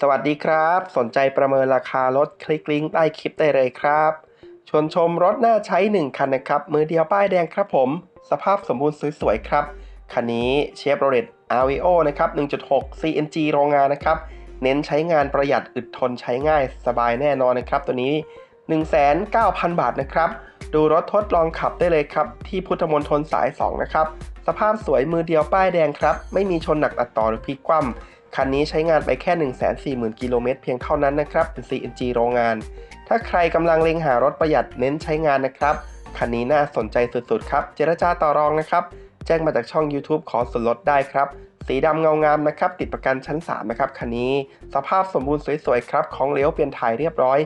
สวัสดีครับ สนใจประเมินราคารถคลิกลิงก์ใต้คลิปได้เลยครับ ชวนชมรถน่าใช้ 1 คันนะครับ มือเดียวป้ายแดงครับผม สภาพสมบูรณ์สวยๆครับ คันนี้เชฟโรเลต RVO นะครับ 1.6 CNG โรงงานนะครับ เน้นใช้งานประหยัดอึดทนใช้ง่ายสบายแน่นอนนะครับ ตัวนี้ 19,000 บาทนะครับ ดูรถทดลองขับได้เลยครับ ที่พุทธมณฑลสาย 2 นะครับ สภาพสวยมือเดียวป้ายแดงครับ ไม่มีชนหนักตัดต่อหรือพลิกคว่ำ คันนี้ใช้งานไปแค่ 140,000 กิโลเมตรเพียงเท่านั้นนะครับเป็น CNG โรงงาน ถ้าใครกำลังเล็งหารถประหยัดเน้นใช้งานนะครับ คันนี้น่าสนใจสุดๆครับ เจรจาต่อรองนะครับ แจ้งมาจากช่อง YouTube ขอส่วนลดได้ครับ สีดำเงางามนะครับ ติดประกันชั้น 3 นะครับคันนี้ สภาพสมบูรณ์สวยๆครับ ของเหลวเปลี่ยนถ่ายเรียบร้อย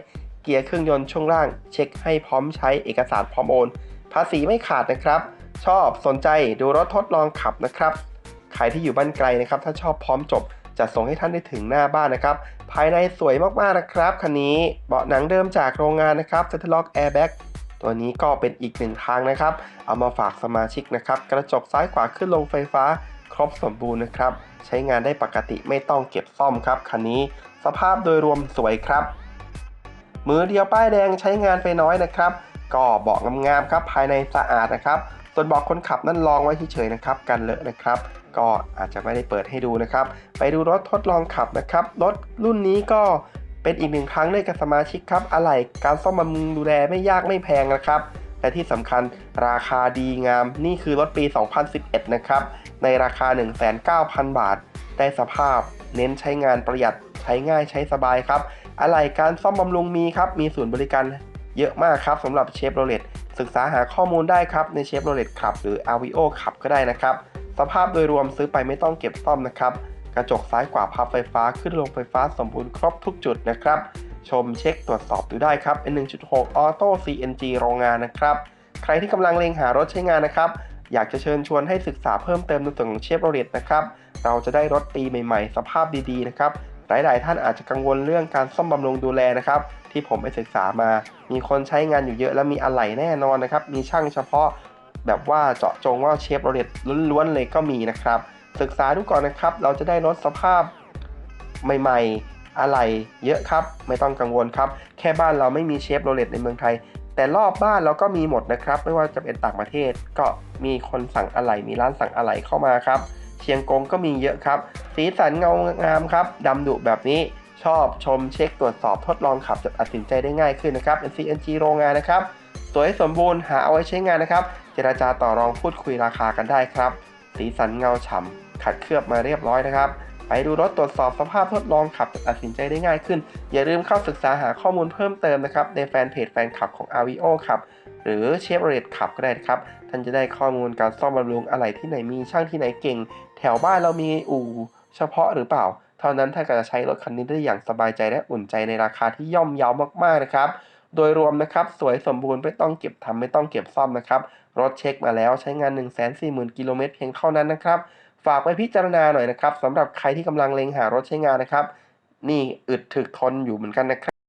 เกียร์เครื่องยนต์ช่วงล่าง เช็คให้พร้อมใช้เอกสารพร้อมโอน ภาษีไม่ขาดนะครับ ชอบสนใจดูรถทดลองขับนะครับ ใครที่อยู่บ้านไกลนะครับ ถ้าชอบพร้อมจบ จะส่งให้ท่านได้ถึงหน้าบ้านนะครับ ภายในสวยมากๆนะครับคันนี้เบาะหนังเดิมจากโรงงานนะครับ s e t l o c k Airbag ตัวนี้ก็เป็นอีกหนึ่งทางนะครับ เอามาฝากสมาชิกนะครับ กระจกซ้ายขวาขึ้นลงไฟฟ้า ครบสมบูรณ์นะครับ ใช้งานได้ปกติไม่ต้องเก็บซ่อมครับคันนี้สภาพโดยรวมสวยครับ มือเดียวป้ายแดงใช้งานไปน้อยนะครับ ก็เบาะงามๆครับภายในสะอาดนะครับ ส่วนเบาะคนขับนั่นลองไว้เฉยๆนะครับกันเลอะนะครับ ก็อาจจะไม่ได้เปิดให้ดูนะครับ ไปดูรถทดลองขับนะครับ รถรุ่นนี้ก็เป็นอีกหนึ่งครั้งเลยกับสมาชิกครับ อะไหล่การซ่อมบำรุงดูแลไม่ยากไม่แพงนะครับและที่สำคัญราคาดีงาม นี่คือรถปี 2011 นะครับ ในราคา 1,900 บาท ได้สภาพ เน้นใช้งานประหยัด ใช้ง่ายใช้สบายครับ อะไหล่การซ่อมบำรุงมีครับ มีศูนย์บริการเยอะมากครับสำหรับเชฟโรเลต ศึกษาหาข้อมูลได้ครับในเชฟโรเลตขับหรือ RVO ขับก็ได้นะครับ สภาพโดยรวมซื้อไปไม่ต้องเก็บซ่อมนะครับ กระจกซ้ายขวาพับไฟฟ้าขึ้นลงไฟฟ้าสมบูรณ์ครบทุกจุดนะครับ ชมเช็คตรวจสอบดูได้ครับเป็น 1.6ออโต้ CNG โรงงานนะครับ ใครที่กำลังเล็งหารถใช้งานนะครับ อยากจะเชิญชวนให้ศึกษาเพิ่มเติมในส่วนของเชฟโรเลตนะครับ เราจะได้รถปีใหม่ ๆ สภาพดีๆนะครับ หลาย ๆ ท่านอาจจะกังวลเรื่องการซ่อมบำรุงดูแลนะครับ ที่ผมไปศึกษามา มีคนใช้งานอยู่เยอะ และมีอะไหล่แน่นอนนะครับ มีช่างเฉพาะแบบว่าเจาะจงว่าเชฟโรเลตล้วนๆเลยก็มีนะครับ ศึกษาดูก่อนนะครับ เราจะได้รถสภาพใหม่ๆ อะไหล่เยอะครับ ไม่ต้องกังวลครับ แค่บ้านเราไม่มีเชฟโรเลตในเมืองไทย แต่รอบบ้านเราก็มีหมดนะครับ ไม่ว่าจะเป็นต่างประเทศ ก็มีคนสั่งอะไหล่มีร้านสั่งอะไหล่เข้ามาครับ เชียงกงก็มีเยอะครับ สีสันเงางามครับดำดุแบบนี้ ชอบชมเช็คตรวจสอบทดลองขับจะตัดสินใจได้ง่ายขึ้นนะครับเป็น CNG โรงงานนะครับ สวยสมบูรณ์หาเอาไว้ใช้งานนะครับ เจราจาต่อรองพูดคุยราคากันได้ครับ สีสันเงาฉ่ำขัดเคลือบมาเรียบร้อยนะครับไปดูรถตรวจสอบสภาพทดลองขับจะตัดสินใจได้ง่ายขึ้น อย่าลืมเข้าศึกษาหาข้อมูลเพิ่มเติมนะครับ ในแฟนเพจแฟนคลับของ RVO ครับ หรือเชฟเรดขับก็ได้ครับ ท่านจะได้ข้อมูลการซ่อมบำรุงอะไรที่ไหนมีช่างที่ไหนเก่ง แถวบ้านเรามีอู่เฉพาะหรือเปล่า เท่านั้นถ้าก็จะใช้รถคันนี้ได้อย่างสบายใจและอุ่นใจในราคาที่ย่อมเยาวมากๆนะครับ โดยรวมนะครับสวยสมบูรณ์ไม่ต้องเก็บทำไม่ต้องเก็บซ่อมนะครับ รถเช็คมาแล้วใช้งาน 1 4 0 0 0 0กิโลเมตรเพียงเท่านั้นนะครับ ฝากไปพิจารณาหน่อยนะครับสำหรับใครที่กำลังเล็งหารถใช้งานนะครับ นี่อึดถึกทนอยู่เหมือนกันนะครับ